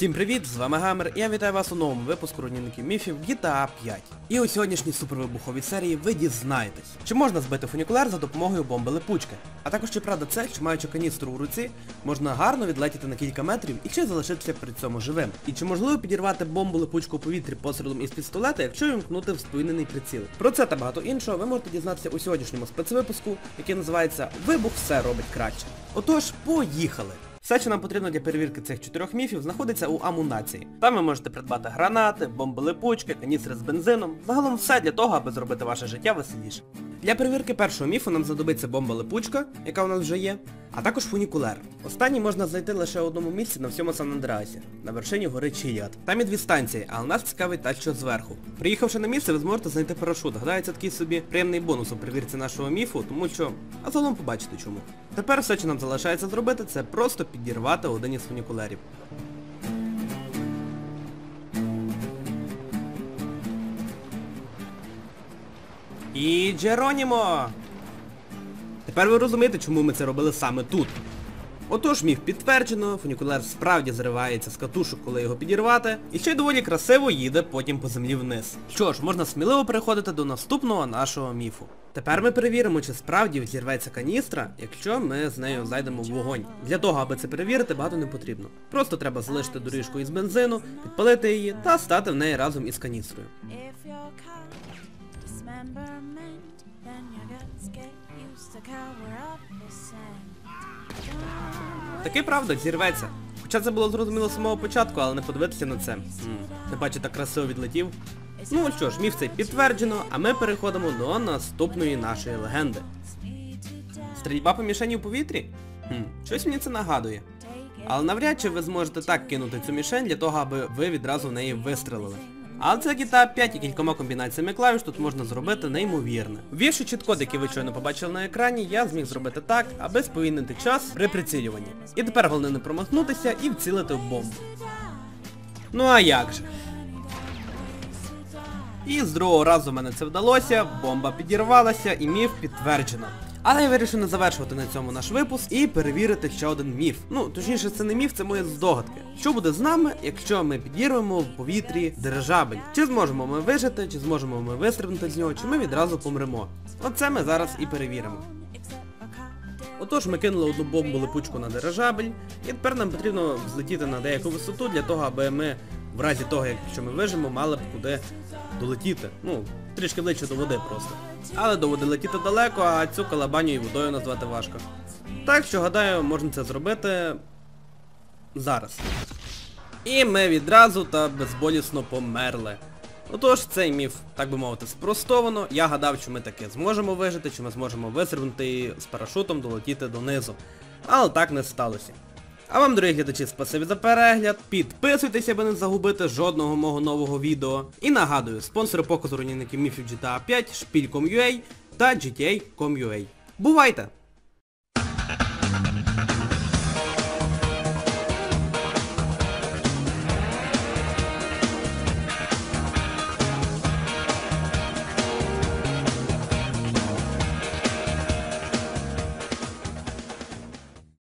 Всім привіт, з вами Гамер, і я вітаю вас у новому випуску руйнівників міфів GTA 5. І у сьогоднішній супервибуховій серії ви дізнаєтесь, чи можна збити фунікуляр за допомогою бомби липучки. А також чи правда це, що маючи каністру у руці, можна гарно відлетіти на кілька метрів і чи залишитися при цьому живим. І чи можливо підірвати бомбу липучку у повітрі пострілом із пістолета, якщо вимкнути вспинений приціл. Про це та багато іншого ви можете дізнатися у сьогоднішньому спецвипуску, який називається Вибух все робить краще. Отож, поїхали! Все, що нам потрібно для перевірки цих чотирьох міфів, знаходиться у амунації. Там ви можете придбати гранати, бомби-липучки, каністри з бензином, загалом все для того, аби зробити ваше життя веселіше. Для перевірки першого міфу нам знадобиться бомба-липучка, яка у нас вже є, а також фунікулер. Останній можна знайти лише в одному місці на всьому Сан-Андреасі, на вершині гори Чият. Там є дві станції, але нас цікавить та що зверху. Приїхавши на місце, ви зможете знайти парашут. Це такий собі приємний бонус у перевірці нашого міфу, тому що... А загалом побачите чому. Тепер все, що нам залишається зробити, це просто підірвати один із фунікулерів. І Джеронімо! Тепер ви розумієте, чому ми це робили саме тут. Отож, міф підтверджено, фунікулер справді зривається з катушок, коли його підірвати, і ще й доволі красиво їде потім по землі вниз. Що ж, можна сміливо переходити до наступного нашого міфу. Тепер ми перевіримо, чи справді взірветься каністра, якщо ми з нею зайдемо в вогонь. Для того, аби це перевірити, багато не потрібно. Просто треба залишити доріжку із бензину, підпалити її та стати в неї разом із каністрою. Dismemberment, then your guts get used to cover up the scent. Таки правда, зірветься. Хоча це було зрозуміло з самого початку, але не подивитися на це. Не бачу, так красиво відлетів. Ну що ж, міф цей підтверджено, а ми переходимо до наступної нашої легенди. Стрільба по мішені в повітрі? Хм, щось мені це нагадує. Але навряд чи ви зможете так кинути цю мішень для того, аби ви відразу в неї вистрелили. Але це GTA 5 і кількома комбінаціями клавіш тут можна зробити неймовірне. Ввівши чіт-код, який ви щойно побачили на екрані, я зміг зробити так, аби сповільнити час при прицілюванні. І тепер головне не промахнутися і вцілити в бомбу. Ну а як же? І з другого разу в мене це вдалося, бомба підірвалася і міф підтверджено. Але я вирішив не завершувати на цьому наш випуск і перевірити ще один міф. Ну, точніше, це не міф, це мої здогадки. Що буде з нами, якщо ми підірвемо в повітрі дирижабель? Чи зможемо ми вижити, чи зможемо ми вистрибнути з нього, чи ми відразу помремо? Оце ми зараз і перевіримо. Отож, ми кинули одну бомбу липучку на дирижабель, і тепер нам потрібно взлетіти на деяку висоту для того, аби ми, в разі того, якщо ми вижимо, мали б куди долетіти. Ну, трішки ближче до води просто. Але до води летіти далеко, а цю калабаню і водою назвати важко. Так що, гадаю, можна це зробити зараз. І ми відразу та безболісно померли. Отож, цей міф, так би мовити, спростовано. Я гадав, що ми таки зможемо вижити, чи ми зможемо вистрибнути і з парашутом долетіти донизу. Але так не сталося. А вам, дорогі глядачі, спасибі за перегляд. Підписуйтесь, аби не загубити жодного мого нового відео. І нагадую, спонсори показу руйнівників міфів GTA 5, Шпіль.com.ua та GTA.com.ua. Бувайте!